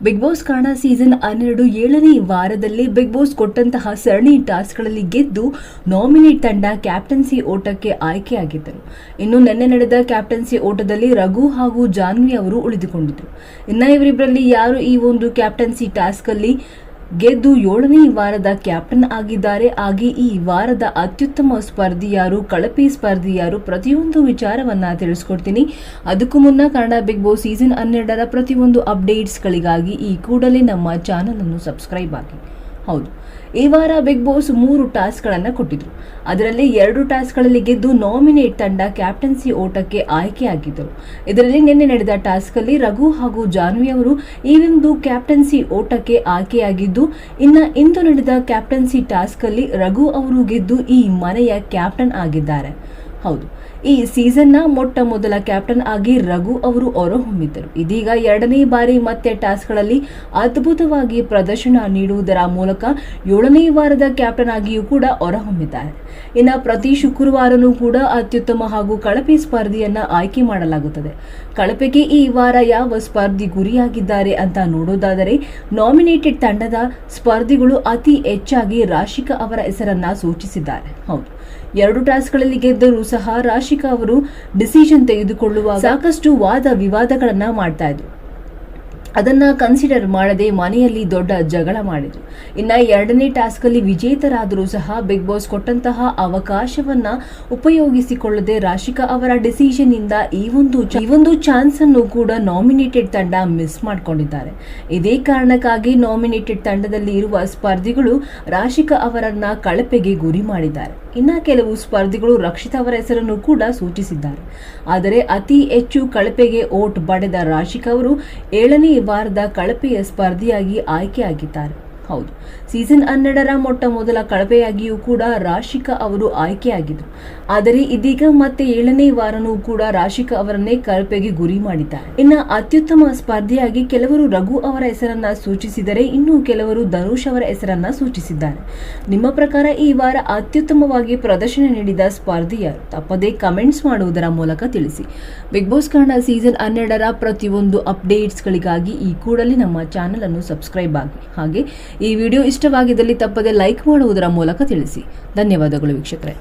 Big boss ಕಾರಣ season ಹನ್ನೆರಡು ಏಳನೇ ವಾರದಲ್ಲಿ ಬಿಗ್ ಬಾಸ್ ಕೊಟ್ಟಂತಹ ಸರಣಿ ಟಾಸ್ಕ್ಗಳಲ್ಲಿ ಗೆದ್ದು ನಾಮಿನೇಟ್ ತಂಡ ಕ್ಯಾಪ್ಟನ್ಸಿ ಓಟಕ್ಕೆ ಆಯ್ಕೆಯಾಗಿದ್ದರು. ಇನ್ನು ನಿನ್ನೆ ನಡೆದ ಕ್ಯಾಪ್ಟನ್ಸಿ ಓಟದಲ್ಲಿ ರಘು ಹಾಗೂ ಜಾನ್ವಿ ಅವರು ಉಳಿದುಕೊಂಡಿದ್ದರು. ಇನ್ನು ಇವರಿಬ್ಬರಲ್ಲಿ ಯಾರು ಈ ಒಂದು ಕ್ಯಾಪ್ಟನ್ಸಿ ಟಾಸ್ಕ್ ಅಲ್ಲಿ ಗೆದ್ದು ಏಳನೇ ವಾರದ ಕ್ಯಾಪ್ಟನ್ ಆಗಿದ್ದಾರೆ. ಹಾಗೆ ಈ ವಾರದ ಅತ್ಯುತ್ತಮ ಸ್ಪರ್ಧಿಯಾರು, ಕಳಪೆ ಸ್ಪರ್ಧಿಯಾರು ಪ್ರತಿಯೊಂದು ವಿಚಾರವನ್ನ ತಿಳಿಸ್ಕೊಡ್ತೀನಿ. ಅದಕ್ಕೂ ಮುನ್ನ ಕನ್ನಡ ಬಿಗ್ ಬಾಸ್ ಸೀಸನ್ ಹನ್ನೆರಡರ ಪ್ರತಿಯೊಂದು ಅಪ್ಡೇಟ್ಸ್ಗಳಿಗಾಗಿ ಈ ಕೂಡಲೇ ನಮ್ಮ ಚಾನಲ್ ಅನ್ನು ಸಬ್ಸ್ಕ್ರೈಬ್ ಆಗಿ. ಹೌದು. ಈ ವಾರ ಬಿಗ್ ಬಾಸ್ ಮೂರು ಟಾಸ್ಕ್ಗಳನ್ನು ಕೊಟ್ಟಿದ್ರು. ಅದರಲ್ಲಿ ಎರಡು ಟಾಸ್ಕ್ಗಳಲ್ಲಿ ಗೆದ್ದು ನಾಮಿನೇಟ್ ತಂಡ ಕ್ಯಾಪ್ಟನ್ಸಿ ಓಟಕ್ಕೆ ಆಯ್ಕೆಯಾಗಿದ್ದರು ಇದರಲ್ಲಿ ನಿನ್ನೆ ನಡೆದ ಟಾಸ್ಕಲ್ಲಿ ರಘು ಹಾಗೂ ಜಾನ್ವಿ ಅವರು ಈ ಒಂದು ಕ್ಯಾಪ್ಟನ್ಸಿ ಓಟಕ್ಕೆ ಆಯ್ಕೆಯಾಗಿದ್ದು, ಇನ್ನು ಇಂದು ನಡೆದ ಕ್ಯಾಪ್ಟನ್ಸಿ ಟಾಸ್ಕಲ್ಲಿ ರಘು ಅವರು ಗೆದ್ದು ಈ ಮನೆಯ ಕ್ಯಾಪ್ಟನ್ ಆಗಿದ್ದಾರೆ. ಹೌದು. ಈ ಸೀಸನ್ನ ಮೊಟ್ಟ ಮೊದಲ ಕ್ಯಾಪ್ಟನ್ ಆಗಿ ರಘು ಅವರು ಹೊರಹೊಮ್ಮಿದ್ದರು. ಇದೀಗ ಎರಡನೇ ಬಾರಿ ಮತ್ತೆ ಟಾಸ್ಕ್ಗಳಲ್ಲಿ ಅದ್ಭುತವಾಗಿ ಪ್ರದರ್ಶನ ನೀಡುವುದರ ಮೂಲಕ ಏಳನೇ ವಾರದ ಕ್ಯಾಪ್ಟನ್ ಆಗಿಯೂ ಕೂಡ ಹೊರಹೊಮ್ಮಿದ್ದಾರೆ. ಇನ್ನು ಪ್ರತಿ ಶುಕ್ರವಾರನೂ ಕೂಡ ಅತ್ಯುತ್ತಮ ಹಾಗೂ ಕಳಪೆ ಸ್ಪರ್ಧಿಯನ್ನ ಆಯ್ಕೆ ಮಾಡಲಾಗುತ್ತದೆ. ಕಳಪೆಗೆ ಈ ವಾರ ಯಾವ ಸ್ಪರ್ಧಿ ಗುರಿಯಾಗಿದ್ದಾರೆ ಅಂತ ನೋಡೋದಾದರೆ, ನಾಮಿನೇಟೆಡ್ ತಂಡದ ಸ್ಪರ್ಧಿಗಳು ಅತಿ ಹೆಚ್ಚಾಗಿ ರಾಶಿಕಾ ಅವರ ಹೆಸರನ್ನ ಸೂಚಿಸಿದ್ದಾರೆ. ಹೌದು, ಎರಡು ಟಾಸ್ಕ್ಗಳಲ್ಲಿ ಗೆದ್ದರೂ ಸಹ ರಾಶಿಕಾ ಅವರು ಡಿಸಿಷನ್ ತೆಗೆದುಕೊಳ್ಳುವ ಸಾಕಷ್ಟು ವಾದ ವಿವಾದಗಳನ್ನ ಮಾಡ್ತಾ ಇದ್ರು. ಅದನ್ನ ಕನ್ಸಿಡರ್ ಮಾಡದೆ ಮನೆಯಲ್ಲಿ ದೊಡ್ಡ ಜಗಳ ಮಾಡಿದ್ರು. ಇನ್ನ ಎರಡನೇ ಟಾಸ್ಕ್ ಅಲ್ಲಿ ವಿಜೇತರಾದರೂ ಸಹ ಬಿಗ್ ಬಾಸ್ ಕೊಟ್ಟಂತಹ ಅವಕಾಶವನ್ನ ಉಪಯೋಗಿಸಿಕೊಳ್ಳದೆ ರಾಶಿಕಾ ಅವರ ಡಿಸಿಷನ್ ಇಂದ ಈ ಒಂದು ಈ ಒಂದು ಚಾನ್ಸ್ ಅನ್ನು ಕೂಡ ನಾಮಿನೇಟೆಡ್ ತಂಡ ಮಿಸ್ ಮಾಡ್ಕೊಂಡಿದ್ದಾರೆ. ಇದೇ ಕಾರಣಕ್ಕಾಗಿ ನಾಮಿನೇಟೆಡ್ ತಂಡದಲ್ಲಿ ಇರುವ ಸ್ಪರ್ಧಿಗಳು ರಾಶಿಕಾ ಅವರನ್ನ ಕಳಪೆಗೆ ಗುರಿ ಮಾಡಿದ್ದಾರೆ. ಇನ್ನ ಕೆಲವು ಸ್ಪರ್ಧಿಗಳು ರಕ್ಷಿತ್ ಅವರ ಹೆಸರನ್ನು ಕೂಡ ಸೂಚಿಸಿದ್ದಾರೆ. ಆದರೆ ಅತಿ ಹೆಚ್ಚು ಕಳಪೆಗೆ ಓಟ್ ಪಡೆದ ರಾಶಿಕ್ ಅವರು ಏಳನೇ ವಾರದ ಕಳಪೆಯ ಸ್ಪರ್ಧಿಯಾಗಿ ಆಯ್ಕೆಯಾಗಿದ್ದಾರೆ. ಹೌದು. ಸೀಸನ್ ಹನ್ನೆರಡರ ಮೊಟ್ಟ ಮೊದಲ ಕಳಪೆಯಾಗಿಯೂ ಕೂಡ ರಾಶಿಕಾ ಅವರು ಆಯ್ಕೆಯಾಗಿದ್ದರು ಆದರೆ ಇದೀಗ ಮತ್ತೆ ಏಳನೇ ವಾರನೂ ಕೂಡ ರಾಶಿಕಾ ಅವರನ್ನೇ ಕಳಪೆಗೆ ಗುರಿ ಮಾಡಿದ್ದಾರೆ. ಇನ್ನು ಅತ್ಯುತ್ತಮ ಸ್ಪರ್ಧಿಯಾಗಿ ಕೆಲವರು ರಘು ಅವರ ಹೆಸರನ್ನ ಸೂಚಿಸಿದರೆ ಇನ್ನು ಕೆಲವರು ಧನುಷ್ ಅವರ ಹೆಸರನ್ನ ಸೂಚಿಸಿದ್ದಾರೆ. ನಿಮ್ಮ ಪ್ರಕಾರ ಈ ವಾರ ಅತ್ಯುತ್ತಮವಾಗಿ ಪ್ರದರ್ಶನ ನೀಡಿದ ಸ್ಪರ್ಧೆಯ ತಪ್ಪದೇ ಕಮೆಂಟ್ಸ್ ಮಾಡುವುದರ ಮೂಲಕ ತಿಳಿಸಿ. ಬಿಗ್ ಬಾಸ್ ಕನ್ನಡ ಸೀಸನ್ ಹನ್ನೆರಡರ ಪ್ರತಿಯೊಂದು ಅಪ್ಡೇಟ್ಸ್ಗಳಿಗಾಗಿ ಈ ಕೂಡಲೇ ನಮ್ಮ ಚಾನಲ್ ಅನ್ನು ಸಬ್ಸ್ಕ್ರೈಬ್ ಆಗಿ. ಹಾಗೆ ಈ ವಿಡಿಯೋ ಇಷ್ಟವಾಗಿದ್ದಲ್ಲಿ ತಪ್ಪದೆ ಲೈಕ್ ಮಾಡುವುದರ ಮೂಲಕ ತಿಳಿಸಿ. ಧನ್ಯವಾದಗಳು ವೀಕ್ಷಕರೇ.